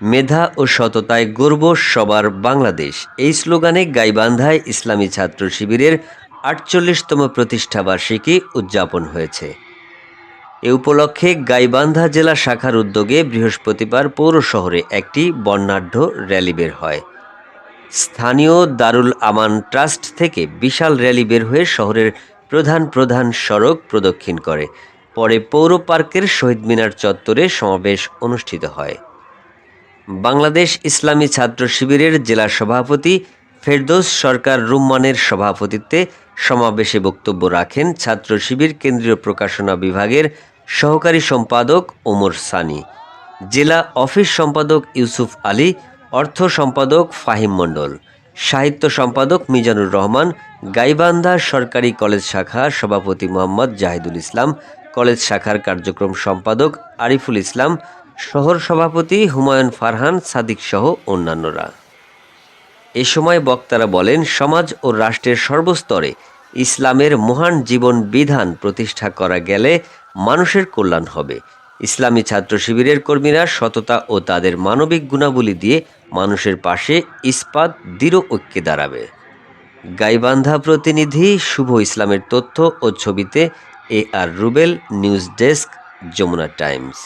মেধা ও সততায় গর্ব সবার বাংলাদেশ। এই স্লোগানে গাইবান্ধায় ইসলামী ছাত্র শিবিরের আটচল্লিশতম প্রতিষ্ঠাবার্ষিকী উদযাপন হয়েছে। এ উপলক্ষে গাইবান্ধা জেলা শাখার উদ্যোগে বৃহস্পতিবার পৌর শহরে একটি বর্ণাঢ্য র্যালি বের হয়। স্থানীয় দারুল আমান ট্রাস্ট থেকে বিশাল র্যালি বের হয়ে শহরের প্রধান প্রধান সড়ক প্রদক্ষিণ করে। পরে পৌর পার্কের শহীদ মিনার চত্বরে সমাবেশ অনুষ্ঠিত হয়। বাংলাদেশ ইসলামী ছাত্র শিবিরের জেলা সভাপতি ফেরদৌস সরকার রুম্মানের সভাপতিত্বে সমাবেশে বক্তব্য রাখেন ছাত্র শিবির কেন্দ্রীয় প্রকাশনা বিভাগের সহকারী সম্পাদক ওমর সানি, জেলা অফিস সম্পাদক ইউসুফ আলী, অর্থ সম্পাদক ফাহিম মণ্ডল, সাহিত্য সম্পাদক মিজানুর রহমান, গাইবান্ধা সরকারি কলেজ শাখা সভাপতি মোহাম্মদ জাহিদুল ইসলাম, কলেজ শাখার কার্যক্রম সম্পাদক আরিফুল ইসলাম শহর সভাপতি হুমায়ুন ফারহান, সাদিক সহ অন্যান্যরা। এ সময় বক্তারা বলেন, সমাজ ও রাষ্ট্রের সর্বস্তরে ইসলামের মহান জীবন বিধান প্রতিষ্ঠা করা গেলে মানুষের কল্যাণ হবে। ইসলামী ছাত্র শিবিরের কর্মীরা সততা ও তাদের মানবিক গুণাবলী দিয়ে মানুষের পাশে ইস্পাত, দৃঢ় ঐক্যে দাঁড়াবে। গাইবান্ধা প্রতিনিধি শুভ ইসলামের তথ্য ও ছবিতে A R Rubel, news desk, Jamuna Times.